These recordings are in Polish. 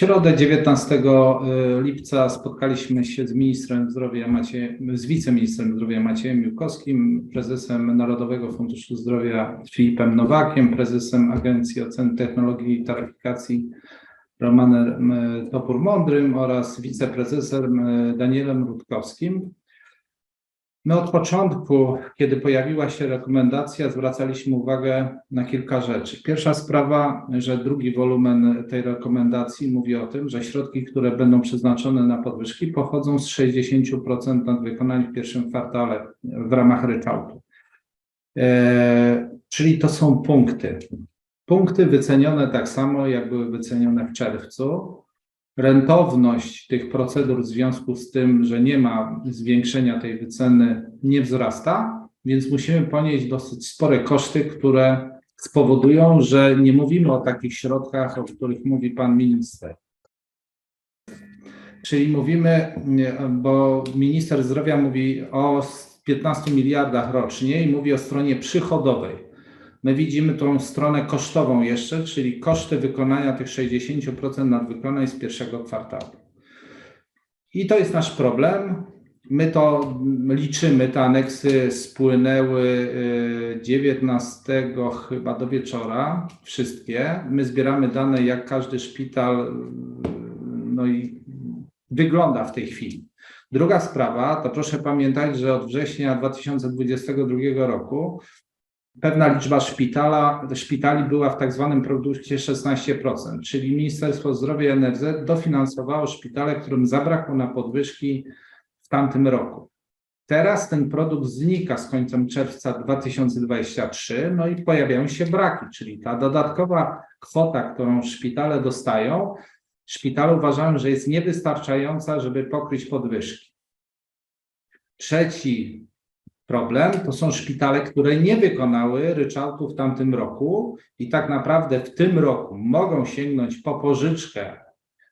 środę 19 lipca spotkaliśmy się z ministrem zdrowia Macie, z wiceministrem zdrowia Maciejem Miłkowskim, prezesem Narodowego Funduszu Zdrowia Filipem Nowakiem, prezesem Agencji Oceny Technologii i Taryfikacji Romanem Topur-Mądrym oraz wiceprezesem Danielem Rutkowskim. My od początku, kiedy pojawiła się rekomendacja, zwracaliśmy uwagę na kilka rzeczy. Pierwsza sprawa, że drugi wolumen tej rekomendacji mówi o tym, że środki, które będą przeznaczone na podwyżki, pochodzą z 60% nadwykonań w pierwszym kwartale w ramach ryczałtu. E, czyli to są punkty. Punkty wycenione tak samo, jak były wycenione w czerwcu rentowność tych procedur w związku z tym, że nie ma zwiększenia tej wyceny, nie wzrasta, więc musimy ponieść dosyć spore koszty, które spowodują, że nie mówimy o takich środkach, o których mówi pan minister. Czyli mówimy, bo minister zdrowia mówi o 15 miliardach rocznie i mówi o stronie przychodowej. My widzimy tą stronę kosztową jeszcze, czyli koszty wykonania tych 60% nadwykonań z pierwszego kwartału. I to jest nasz problem. My to liczymy, te aneksy spłynęły 19 chyba do wieczora, wszystkie. My zbieramy dane, jak każdy szpital no i wygląda w tej chwili. Druga sprawa, to proszę pamiętać, że od września 2022 roku pewna liczba szpitala, szpitali była w tak zwanym produkcie 16%, czyli Ministerstwo Zdrowia i NFZ dofinansowało szpitale, którym zabrakło na podwyżki w tamtym roku. Teraz ten produkt znika z końcem czerwca 2023, no i pojawiają się braki, czyli ta dodatkowa kwota, którą szpitale dostają, szpitale uważają, że jest niewystarczająca, żeby pokryć podwyżki. Trzeci problem to są szpitale, które nie wykonały ryczałtu w tamtym roku i tak naprawdę w tym roku mogą sięgnąć po pożyczkę,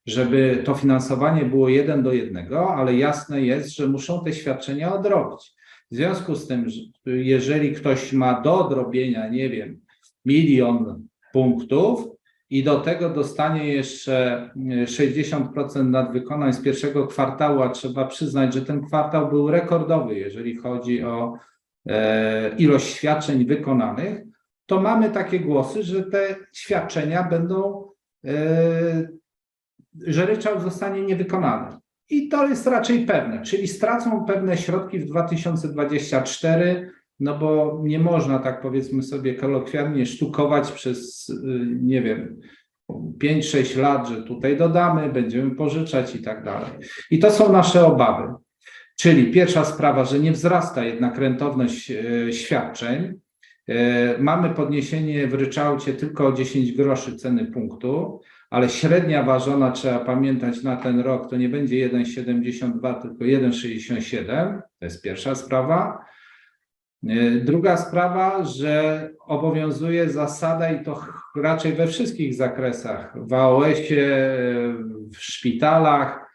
żeby to finansowanie było jeden do jednego, ale jasne jest, że muszą te świadczenia odrobić. W związku z tym, jeżeli ktoś ma do odrobienia, nie wiem, milion punktów, i do tego dostanie jeszcze 60% nadwykonań z pierwszego kwartału, a trzeba przyznać, że ten kwartał był rekordowy, jeżeli chodzi o e, ilość świadczeń wykonanych, to mamy takie głosy, że te świadczenia będą, e, że ryczałt zostanie niewykonany. I to jest raczej pewne, czyli stracą pewne środki w 2024 no bo nie można tak powiedzmy sobie kolokwialnie sztukować przez, y, nie wiem, 5-6 lat, że tutaj dodamy, będziemy pożyczać i tak dalej. I to są nasze obawy. Czyli pierwsza sprawa, że nie wzrasta jednak rentowność y, świadczeń. Y, mamy podniesienie w ryczałcie tylko o 10 groszy ceny punktu, ale średnia ważona, trzeba pamiętać, na ten rok to nie będzie 1,72, tylko 1,67. To jest pierwsza sprawa. E, druga sprawa, że obowiązuje zasada i to raczej we wszystkich zakresach, w AOS-ie, w szpitalach.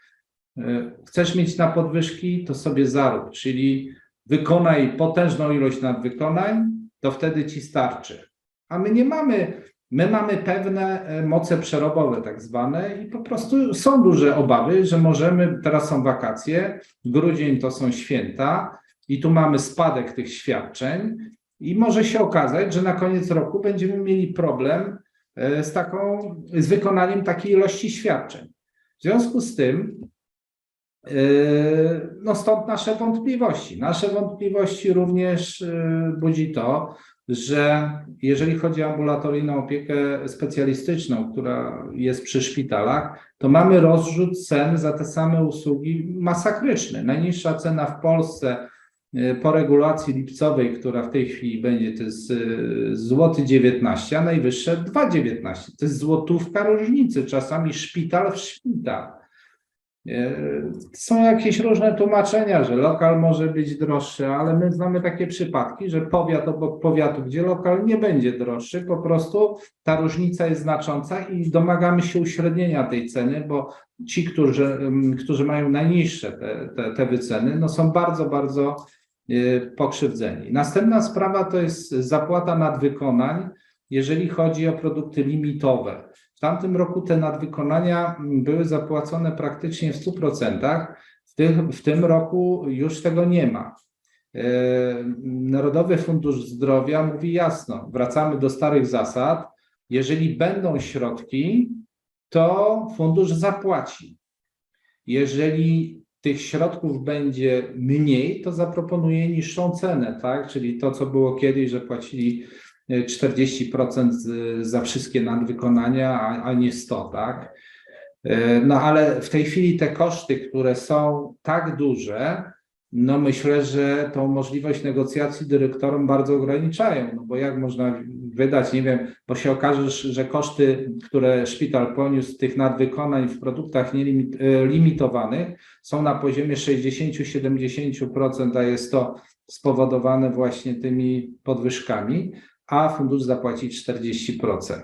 E, chcesz mieć na podwyżki, to sobie zarób, czyli wykonaj potężną ilość nadwykonań, to wtedy ci starczy. A my nie mamy, my mamy pewne e, moce przerobowe, tak zwane, i po prostu są duże obawy, że możemy, teraz są wakacje, grudzień to są święta, i tu mamy spadek tych świadczeń, i może się okazać, że na koniec roku będziemy mieli problem e, z taką, z wykonaniem takiej ilości świadczeń. W związku z tym, e, no stąd nasze wątpliwości. Nasze wątpliwości również e, budzi to, że jeżeli chodzi o ambulatoryjną opiekę specjalistyczną, która jest przy szpitalach, to mamy rozrzut cen za te same usługi masakryczny. Najniższa cena w Polsce po regulacji lipcowej, która w tej chwili będzie, to jest e, złoty 19, a najwyższe 2,19. To jest złotówka różnicy, czasami szpital w szpital. E, są jakieś różne tłumaczenia, że lokal może być droższy, ale my znamy takie przypadki, że powiat obok powiatu, gdzie lokal nie będzie droższy, po prostu ta różnica jest znacząca i domagamy się uśrednienia tej ceny, bo ci, którzy, którzy mają najniższe te, te, te wyceny, no są bardzo, bardzo Y, pokrzywdzeni. Następna sprawa to jest zapłata nadwykonań, jeżeli chodzi o produkty limitowe. W tamtym roku te nadwykonania mm, były zapłacone praktycznie w 100%. W, w tym roku już tego nie ma. E, Narodowy Fundusz Zdrowia mówi jasno, wracamy do starych zasad. Jeżeli będą środki, to fundusz zapłaci. Jeżeli tych środków będzie mniej, to zaproponuje niższą cenę, tak? Czyli to, co było kiedyś, że płacili e, 40% z- za wszystkie nadwykonania, a, a nie 100, tak? E, No ale w tej chwili te koszty, które są tak duże, no myślę, że tą możliwość negocjacji dyrektorom bardzo ograniczają, no bo jak można wydać, nie wiem, bo się okaże, że koszty, które szpital poniósł tych nadwykonań w produktach nielimitowanych są na poziomie 60-70%, a jest to spowodowane właśnie tymi podwyżkami, a fundusz zapłaci 40%.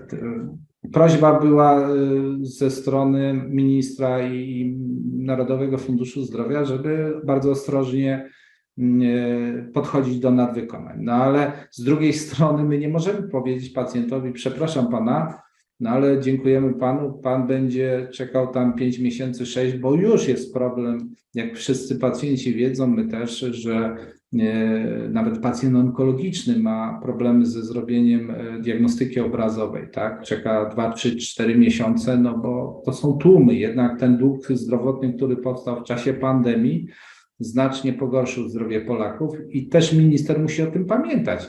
Prośba była y, ze strony ministra i Narodowego Funduszu Zdrowia, żeby bardzo ostrożnie y, podchodzić do nadwykonań. No ale z drugiej strony my nie możemy powiedzieć pacjentowi, przepraszam pana, no ale dziękujemy panu, pan będzie czekał tam 5 miesięcy, 6, bo już jest problem, jak wszyscy pacjenci wiedzą, my też, że nawet pacjent onkologiczny ma problemy ze zrobieniem e, diagnostyki obrazowej, tak? Czeka 2, 3, 4 miesiące, no bo to są tłumy. Jednak ten dług zdrowotny, który powstał w czasie pandemii, znacznie pogorszył zdrowie Polaków i też minister musi o tym pamiętać.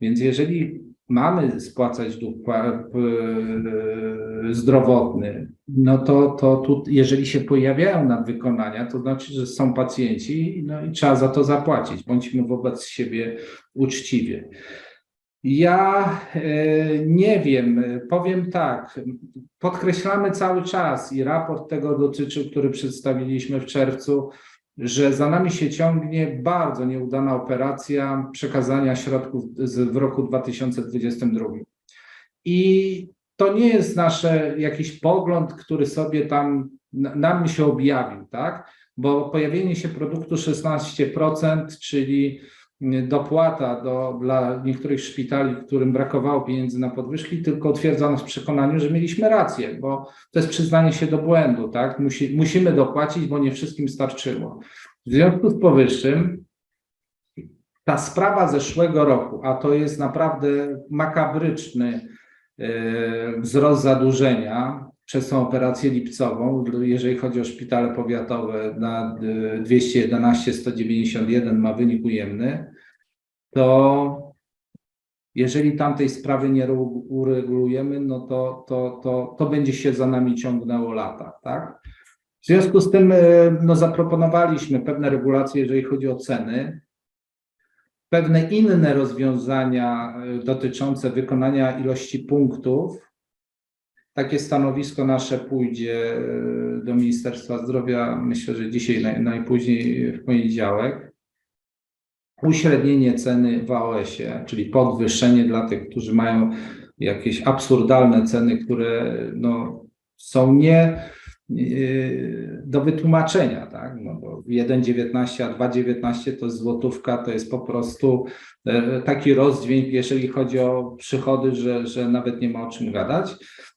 Więc jeżeli mamy spłacać dług pa- p- zdrowotny, no to, to tu, jeżeli się pojawiają nadwykonania, to znaczy, że są pacjenci no i trzeba za to zapłacić. Bądźmy wobec siebie uczciwie. Ja e, nie wiem, e, powiem tak, podkreślamy cały czas i raport tego dotyczył, który przedstawiliśmy w czerwcu, że za nami się ciągnie bardzo nieudana operacja przekazania środków z, w roku 2022. I to nie jest nasz jakiś pogląd, który sobie tam na- nam się objawił, tak? Bo pojawienie się produktu 16%, czyli dopłata do, dla niektórych szpitali, którym brakowało pieniędzy na podwyżki, tylko utwierdza nas w przekonaniu, że mieliśmy rację, bo to jest przyznanie się do błędu, tak? Musi, musimy dopłacić, bo nie wszystkim starczyło. W związku z powyższym ta sprawa zeszłego roku, a to jest naprawdę makabryczny e, wzrost zadłużenia przez tą operację lipcową, jeżeli chodzi o szpitale powiatowe na e, 211 191 ma wynik ujemny, to jeżeli tamtej sprawy nie uregulujemy, no to, to, to, to będzie się za nami ciągnęło lata, tak? W związku z tym e, no, zaproponowaliśmy pewne regulacje, jeżeli chodzi o ceny, pewne inne rozwiązania e, dotyczące wykonania ilości punktów. Takie stanowisko nasze pójdzie e, do Ministerstwa Zdrowia, myślę, że dzisiaj naj, najpóźniej w poniedziałek. Uśrednienie ceny w AOS-ie, czyli podwyższenie dla tych, którzy mają jakieś absurdalne ceny, które no, są nie yy, do wytłumaczenia, tak? No bo 1,19 a 2,19 to jest złotówka, to jest po prostu e, taki rozdźwięk, jeżeli chodzi o przychody, że, że nawet nie ma o czym gadać.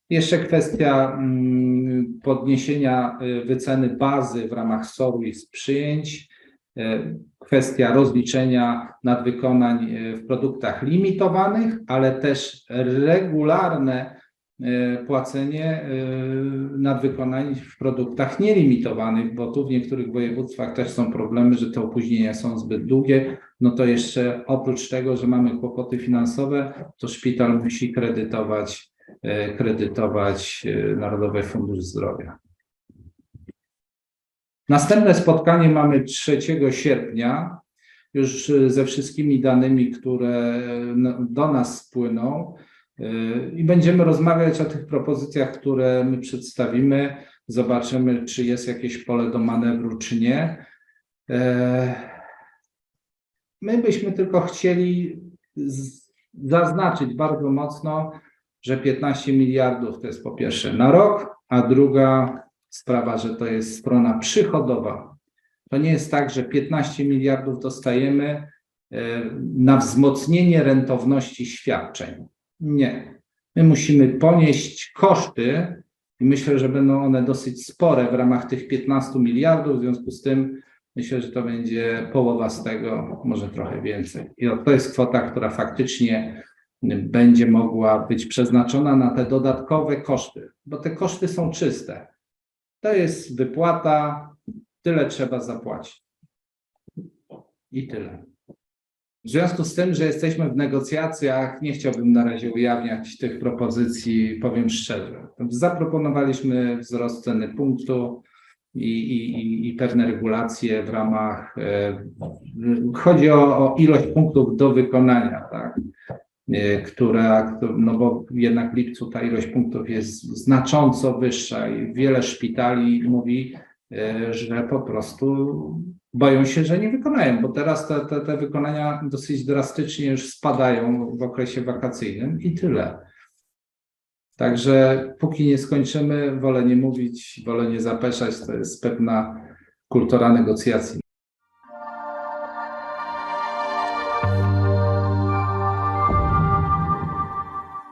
Jeszcze kwestia mm, podniesienia y, wyceny bazy w ramach SOR-u i z przyjęć, e, kwestia rozliczenia nadwykonań e, w produktach limitowanych, ale też regularne płacenie nadwykonań w produktach nielimitowanych, bo tu w niektórych województwach też są problemy, że te opóźnienia są zbyt długie. No to jeszcze oprócz tego, że mamy kłopoty finansowe, to szpital musi kredytować, kredytować e, Narodowy Fundusz Zdrowia. Następne spotkanie mamy 3 sierpnia, już e, ze wszystkimi danymi, które no, do nas spłyną. I będziemy rozmawiać o tych propozycjach, które my przedstawimy. Zobaczymy, czy jest jakieś pole do manewru, czy nie. My byśmy tylko chcieli zaznaczyć bardzo mocno, że 15 miliardów to jest po pierwsze na rok, a druga sprawa, że to jest strona przychodowa. To nie jest tak, że 15 miliardów dostajemy yy, na wzmocnienie rentowności świadczeń. Nie. My musimy ponieść koszty i myślę, że będą one dosyć spore w ramach tych 15 miliardów. W związku z tym myślę, że to będzie połowa z tego, może trochę więcej. I to jest kwota, która faktycznie będzie mogła być przeznaczona na te dodatkowe koszty, bo te koszty są czyste. To jest wypłata, tyle trzeba zapłacić. I tyle. W związku z tym, że jesteśmy w negocjacjach, nie chciałbym na razie ujawniać tych propozycji, powiem szczerze. Zaproponowaliśmy wzrost ceny punktu i, i, i- pewne regulacje w ramach. E, chodzi o, o ilość punktów do wykonania, tak? E, która, no bo jednak w lipcu ta ilość punktów jest znacząco wyższa i wiele szpitali mówi, e, że po prostu boją się, że nie wykonają, bo teraz te, te, te wykonania dosyć drastycznie już spadają w okresie wakacyjnym i tyle. Także póki nie skończymy, wolę nie mówić, wolę nie zapeszać, to jest pewna kultura negocjacji.